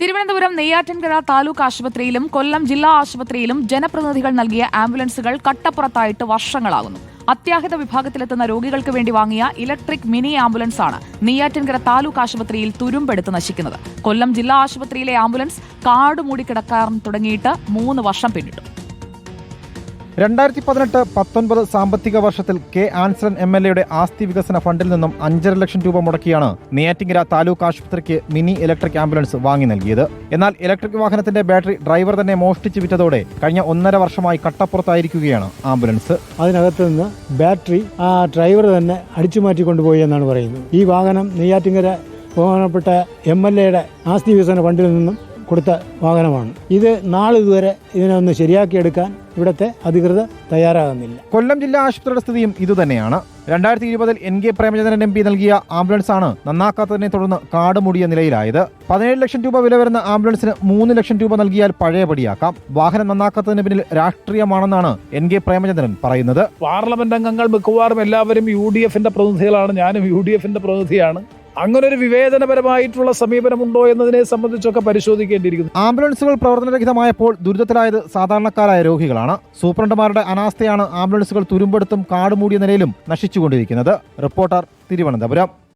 തിരുവനന്തപുരം നെയ്യാറ്റിൻകര താലൂക്ക് ആശുപത്രിയിലും കൊല്ലം ജില്ലാ ആശുപത്രിയിലും ജനപ്രതിനിധികൾ നൽകിയ ആംബുലൻസുകൾ കട്ടപ്പുറത്തായിട്ട് വർഷങ്ങളാകുന്നു അത്യാഹിത വിഭാഗത്തിലെത്തുന്ന രോഗികൾക്ക് വേണ്ടി വാങ്ങിയ ഇലക്ട്രിക് മിനി ആംബുലൻസാണ് നെയ്യാറ്റിൻകര താലൂക്ക് ആശുപത്രിയിൽ തുരുമ്പെടുത്ത് നശിക്കുന്നത്. കൊല്ലം ജില്ലാ ആശുപത്രിയിലെ ആംബുലൻസ് കാട് തുടങ്ങിയിട്ട് മൂന്ന് വർഷം പിന്നിട്ടു. രണ്ടായിരത്തി പതിനെട്ട് പത്തൊൻപത് സാമ്പത്തിക വർഷത്തിൽ കെ ആൻസലൻ എം എൽ എയുടെ ആസ്തി വികസന ഫണ്ടിൽ നിന്നും അഞ്ചര ലക്ഷം രൂപ മുടക്കിയാണ് നെയ്യാറ്റിങ്കര താലൂക്ക് ആശുപത്രിക്ക് മിനി ഇലക്ട്രിക് ആംബുലൻസ് വാങ്ങി നൽകിയത്. എന്നാൽ ഇലക്ട്രിക് വാഹനത്തിന്റെ ബാറ്ററി ഡ്രൈവർ തന്നെ മോഷ്ടിച്ച് വിറ്റതോടെ കഴിഞ്ഞ ഒന്നര വർഷമായി കട്ടപ്പുറത്തായിരിക്കുകയാണ് ആംബുലൻസ്. അതിനകത്ത് നിന്ന് ബാറ്ററി ആ ഡ്രൈവർ തന്നെ അടിച്ചു മാറ്റിക്കൊണ്ടുപോയി എന്നാണ് പറയുന്നത്. ഈ വാഹനം നെയ്യാറ്റിങ്കര ബഹുമാനപ്പെട്ട എം എൽ എയുടെ ആസ്തി വികസന ഫണ്ടിൽ നിന്നും കൊടുത്ത വാഹനമാണ്. ഇത് നാളിതുവരെ ഇതിനെ ഒന്ന് ശരിയാക്കിയെടുക്കാൻ ഇവിടുത്തെ അധികൃതർ തയ്യാറാകുന്നില്ല. കൊല്ലം ജില്ലാ ആശുപത്രിയുടെ സ്ഥിതിയും ഇതുതന്നെയാണ്. രണ്ടായിരത്തി ഇരുപതിൽ N K Premachandran M P നൽകിയ ആംബുലൻസ് ആണ് നന്നാക്കാത്തതിനെ തുടർന്ന് കാട് മൂടിയ നിലയിലായത്. പതിനേഴ് ലക്ഷം രൂപ വില വരുന്ന ആംബുലൻസിന് മൂന്ന് ലക്ഷം രൂപ നൽകിയാൽ പഴയപടിയാക്കാം. വാഹനം നന്നാക്കാത്തതിന് പിന്നിൽ രാഷ്ട്രീയമാണെന്നാണ് എൻ കെ പ്രേമചന്ദ്രൻ പറയുന്നത്. പാർലമെന്റ് അംഗങ്ങൾ മിക്കവാറും എല്ലാവരും യു ഡി എഫിന്റെ പ്രതിനിധികളാണ്. ഞാനും യു ഡി എഫിന്റെ പ്രതിനിധിയാണ്. അങ്ങനെ ഒരു വിവേചനപരമായിട്ടുള്ള സമീപനമുണ്ടോ എന്നതിനെ സംബന്ധിച്ചൊക്കെ പരിശോധിക്കേണ്ടിയിരിക്കുന്നു. ആംബുലൻസുകൾ പ്രവർത്തനരഹിതമായപ്പോൾ ദുരിതത്തിലായത് സാധാരണക്കാരായ രോഗികളാണ്. സൂപ്രണ്ടുമാരുടെ അനാസ്ഥയാണ് ആംബുലൻസുകൾ തുരുമ്പെടുത്തും കാടുമൂടിയ നിലയിലും നശിച്ചുകൊണ്ടിരിക്കുന്നത്. റിപ്പോർട്ടർ തിരുവനന്തപുരം.